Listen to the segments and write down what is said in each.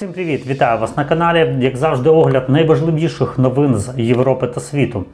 Всім привіт! Вітаю вас на каналі. Як завжди, огляд найважливіших новин з Європи та світу.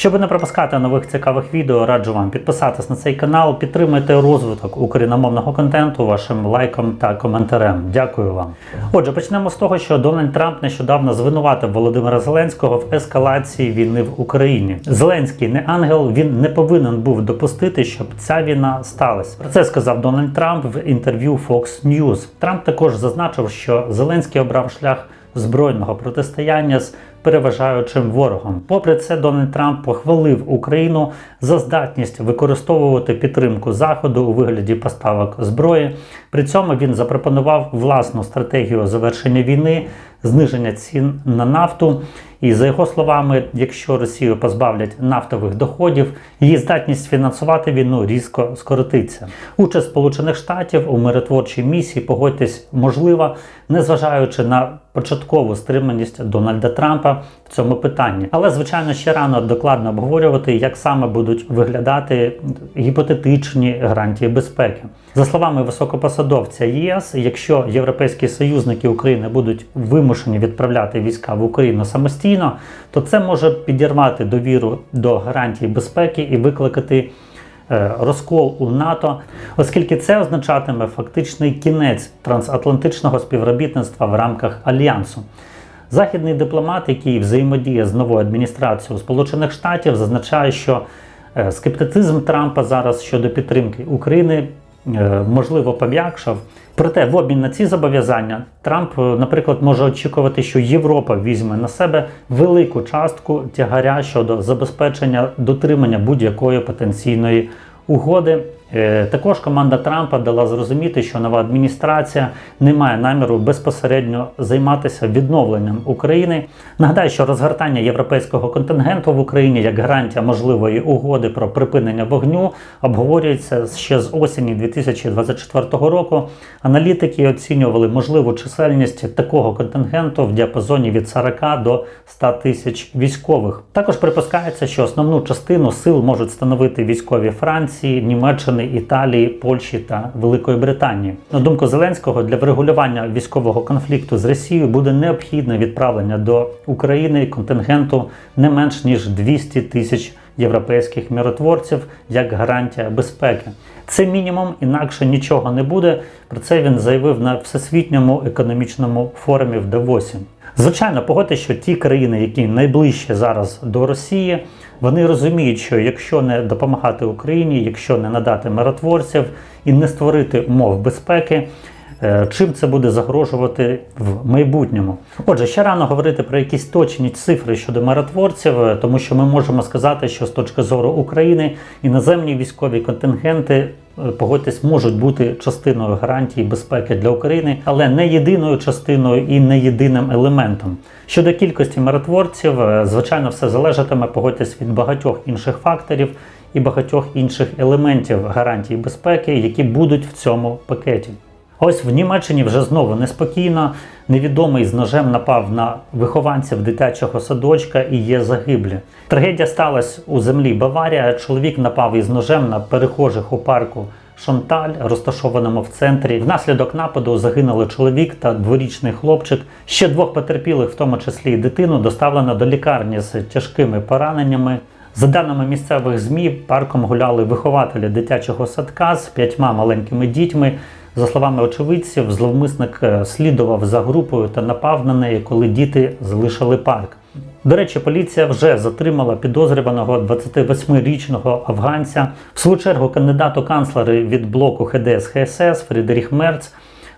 Щоб не пропускати нових цікавих відео, раджу вам підписатись на цей канал, підтримайте розвиток україномовного контенту вашим лайком та коментарем. Дякую вам. Отже, почнемо з того, що Дональд Трамп нещодавно звинуватив Володимира Зеленського в ескалації війни в Україні. Зеленський не ангел, він не повинен був допустити, щоб ця війна сталася. Про це сказав Дональд Трамп в інтерв'ю Fox News. Трамп також зазначив, що Зеленський обрав шлях збройного протистояння з переважаючим ворогом. Попри це, Дональд Трамп похвалив Україну за здатність використовувати підтримку Заходу у вигляді поставок зброї. При цьому він запропонував власну стратегію завершення війни, зниження цін на нафту. І за його словами, якщо Росію позбавлять нафтових доходів, її здатність фінансувати війну різко скоротиться. Участь Сполучених Штатів у миротворчій місії, погодьтесь, можлива, незважаючи на початкову стриманість Дональда Трампа в цьому питанні. Але звичайно ще рано докладно обговорювати, як саме будуть виглядати гіпотетичні гарантії безпеки. За словами високопосадовця ЄС, якщо європейські союзники України будуть вимушені відправляти війська в Україну самостійно, то це може підірвати довіру до гарантій безпеки і викликати е, розкол у НАТО, оскільки це означатиме фактичний кінець трансатлантичного співробітництва в рамках альянсу. Західний дипломат, який взаємодіє з новою адміністрацією Сполучених Штатів, зазначає, що е, скептицизм Трампа зараз щодо підтримки України е, можливо пом'якшав. Проте, в обмін на ці зобов'язання Трамп, е, наприклад, може очікувати, що Європа візьме на себе велику частку тягаря щодо забезпечення дотримання будь-якої потенційної угоди. Е, Також команда Трампа дала зрозуміти, що нова адміністрація не має наміру безпосередньо займатися відновленням України. Нагадаю, що розгортання європейського контингенту в Україні як гарантія можливої угоди про припинення вогню обговорюється ще з осені 2024 року. Аналітики оцінювали можливу чисельність такого контингенту в діапазоні від 40 до 100 тисяч військових. Також припускається, що основну частину сил можуть становити військові Франції, Німеччини, Італії, Польщі та Великої Британії. На думку Зеленського, для врегулювання військового конфлікту з Росією буде необхідне відправлення до України контингенту не менш ніж 200 тисяч європейських миротворців як гарантія безпеки. Це мінімум, інакше нічого не буде. Про це він заявив на всесвітньому економічному форумі в Давосі. Звичайно, погодьте, що ті країни, які найближче зараз до Росії, вони розуміють, що якщо не допомагати Україні, якщо не надати миротворців і не створити умов безпеки, е, чим це буде загрожувати в майбутньому. Отже, ще рано говорити про якісь точні цифри щодо миротворців, е, тому що ми можемо сказати, що з точки зору України іноземні військові контингенти. Погодьтесь, можуть бути частиною гарантії безпеки для України, але не єдиною частиною і не єдиним елементом. Щодо кількості миротворців, е, звичайно, все залежатиме, погодьтесь від багатьох інших факторів і багатьох інших елементів гарантії безпеки, які будуть в цьому пакеті. Ось в Німеччині вже знову неспокійно. Невідомий з ножем напав на вихованців дитячого садочка і є загиблі. Трагедія сталася у землі Баварія. Чоловік напав із ножем на перехожих у парку Шонталь, розташованому в центрі. Внаслідок нападу загинули чоловік та дворічний хлопчик. Ще двох потерпілих, в тому числі і дитину, доставлено до лікарні з тяжкими пораненнями. За даними місцевих ЗМІ, парком гуляли вихователі дитячого садка з п'ятьма маленькими дітьми. За словами очевидців, зловмисник е, слідував за групою та напав на неї, коли діти залишили парк. До речі, поліція вже затримала підозрюваного 28-річного афганця. В свою чергу кандидат у канцлери від блоку ХДС ХСС Фрідеріх Мерц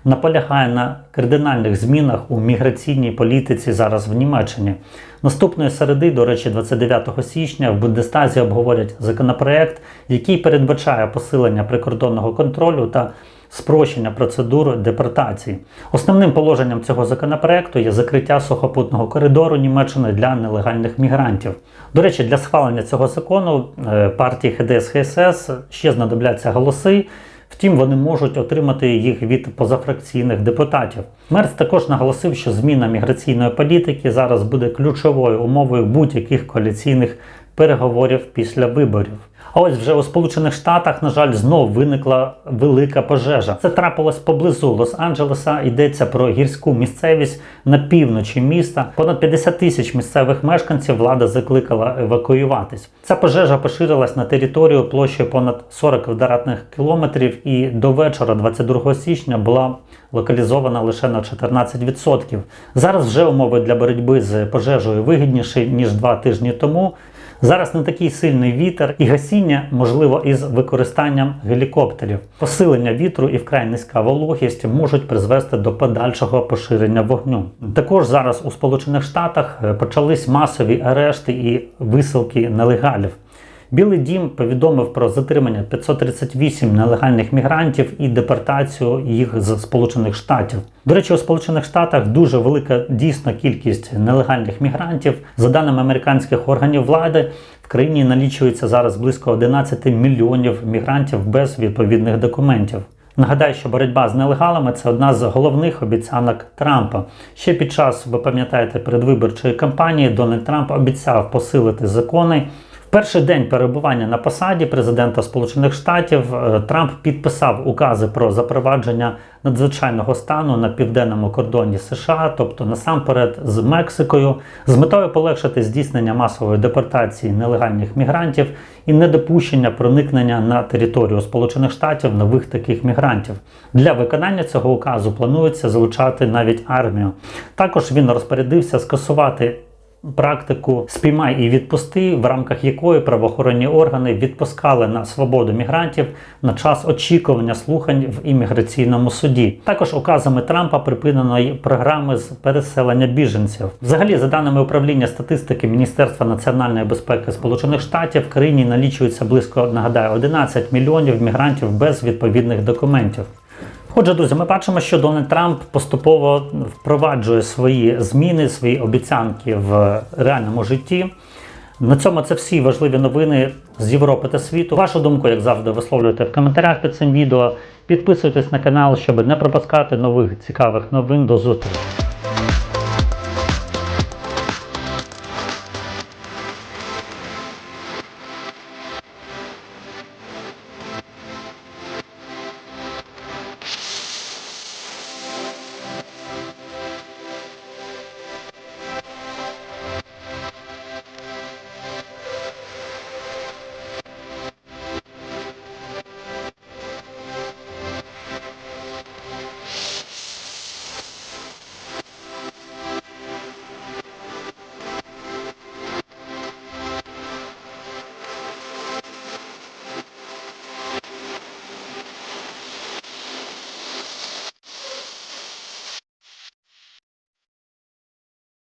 наполягає на кардинальних змінах у міграційній політиці зараз в Німеччині. Наступної середи, до речі, 29 січня в Бундестазі обговорять законопроект, який передбачає посилення прикордонного контролю та спрощення процедур депортації. Основним положенням цього законопроекту є закриття сухопутного коридору Німеччини для нелегальних мігрантів. До речі, для схвалення цього закону е, партії ХДС ХСС ще знадобляться голоси. Втім, вони можуть отримати їх від позафракційних депутатів. Мерц також наголосив, що зміна міграційної політики зараз буде ключовою умовою будь-яких коаліційних переговорів після виборів. А ось вже у Сполучених Штатах, на жаль, знов виникла велика пожежа. Це трапилось поблизу Лос-Анджелеса. Йдеться про гірську місцевість на півночі міста. Понад 50 тисяч місцевих мешканців влада закликала евакуюватись. Ця пожежа поширилась на територію площею понад 40 квадратних кілометрів, і до вечора, 22 січня, була локалізована лише на 14%. Зараз вже умови для боротьби з пожежею вигідніші ніж два тижні тому. Зараз не такий сильний вітер і гасіння можливо із використанням гелікоптерів. Посилення вітру і вкрай низька вологість можуть призвести до подальшого поширення вогню. Також зараз у Сполучених Штатах е, почались масові арешти і висилки нелегалів. Білий дім повідомив про затримання 538 нелегальних мігрантів і депортацію їх з Сполучених Штатів. До речі, у Сполучених Штатах дуже велика дійсна кількість нелегальних мігрантів. За даними американських органів влади, в країні налічується зараз близько 11 мільйонів мігрантів без відповідних документів. Нагадаю, що боротьба з нелегалами це одна з головних обіцянок Трампа. Ще під час, ви пам'ятаєте, передвиборчої кампанії Дональд Трамп обіцяв посилити закони. Перший день перебування на посаді президента Сполучених Штатів е, Трамп підписав укази про запровадження надзвичайного стану на південному кордоні США, тобто насамперед з Мексикою, з метою полегшити здійснення масової депортації нелегальних мігрантів і недопущення проникнення на територію Сполучених Штатів нових таких мігрантів. Для виконання цього указу планується залучати навіть армію. Також він розпорядився скасувати практику спіймай і відпусти, в рамках якої правоохоронні органи відпускали на свободу мігрантів на час очікування слухань в імміграційному суді. Також указами Трампа припинено програми з переселення біженців. Взагалі, за даними управління статистики Міністерства національної безпеки Сполучених Штатів, в країні налічується близько нагадаю 11 мільйонів мігрантів без відповідних документів. Отже, друзі, ми бачимо, що Дональд Трамп поступово впроваджує свої зміни, свої обіцянки в реальному житті. На цьому це всі важливі новини з Європи та світу. Вашу думку, як завжди, висловлюйте в коментарях під цим відео. Підписуйтесь на канал, щоб не пропускати нових цікавих новин. До зустрічі!